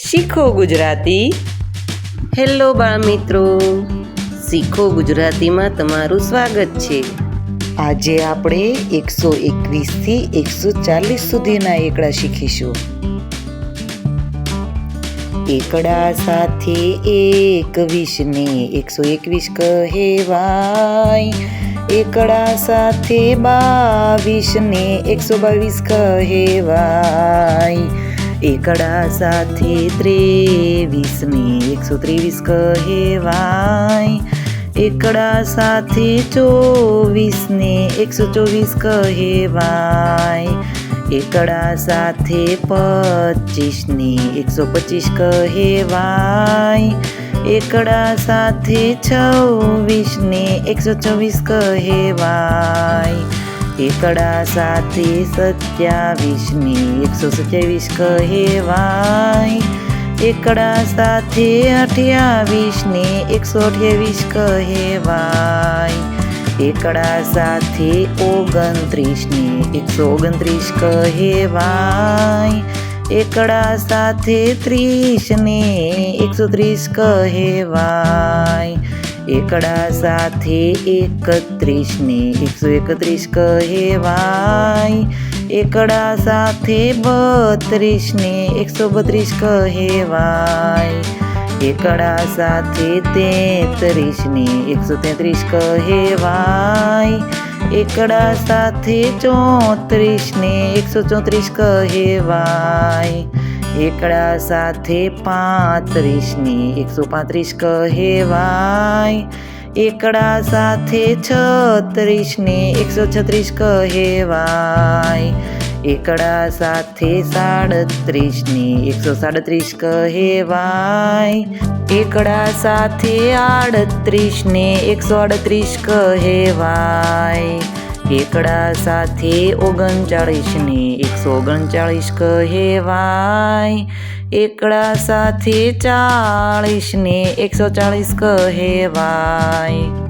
શીખો ગુજરાતી. હેલો બાળ મિત્રો શીખો ગુજરાતીમાં તમારું સ્વાગત છે. આજે આપણે એકસો એકવીસથી એકસો ચાલીસ સુધીના એકડા શીખીશું. એકડા સાથે એકવીસને એકસો એકવીસ કહેવાય. એકડા સાથે બાવીસને એકસો બાવીસ કહેવાય. એકડા સાથે ત્રેવીસને એકસો ત્રેવીસ કહેવાય. એકડા સાથે ચોવીસને એકસો ચોવીસ કહેવાય. એકડા સાથે પચીસને એકસો પચીસ કહેવાય. એકડા સાથે છવ્વીસને એકસો છવ્વીસ કહેવાય. એકડા સાથે સત્યાવીસને એકસો સત્યાવીસ કહેવાય. એકડા સાથે અઠ્યાવીસને એકસો અઠ્યાવીસ કહેવાય. એકડા સાથે ઓગણત્રીસને એકસો ઓગણત્રીસ કહેવાય. એકડા સાથે ત્રીસને એકસો ત્રીસ કહેવાય. એકડા સાથે એકત્રીસને એકસો એકત્રીસ કહેવાય. એકડા સાથે બત્રીસને એકસો બત્રીસ કહેવાય. એકડા સાથે તેત્રીસને એકસો તેત્રીસ કહેવાય. એકડા સાથે ચોત્રીસને એકસો ચોત્રીસ કહેવાય. એકડા સાથે પાંત્રીસને એકસો પાંત્રીસ કહેવાય. એકડા સાથે છત્રીસને એકસો છત્રીસ કહેવાય. એકડા સાથે સાડત્રીસને એકસો સાડત્રીસ કહેવાય. એકડા સાથે આડત્રીસને એકસો આડત્રીસ કહેવાય. એકડા સાથે ઓગણચાળીસને એકસો ઓગણચાળીસ કહેવાય. એકડા સાથે ચાળીસને એકસો ચાળીસ કહેવાય.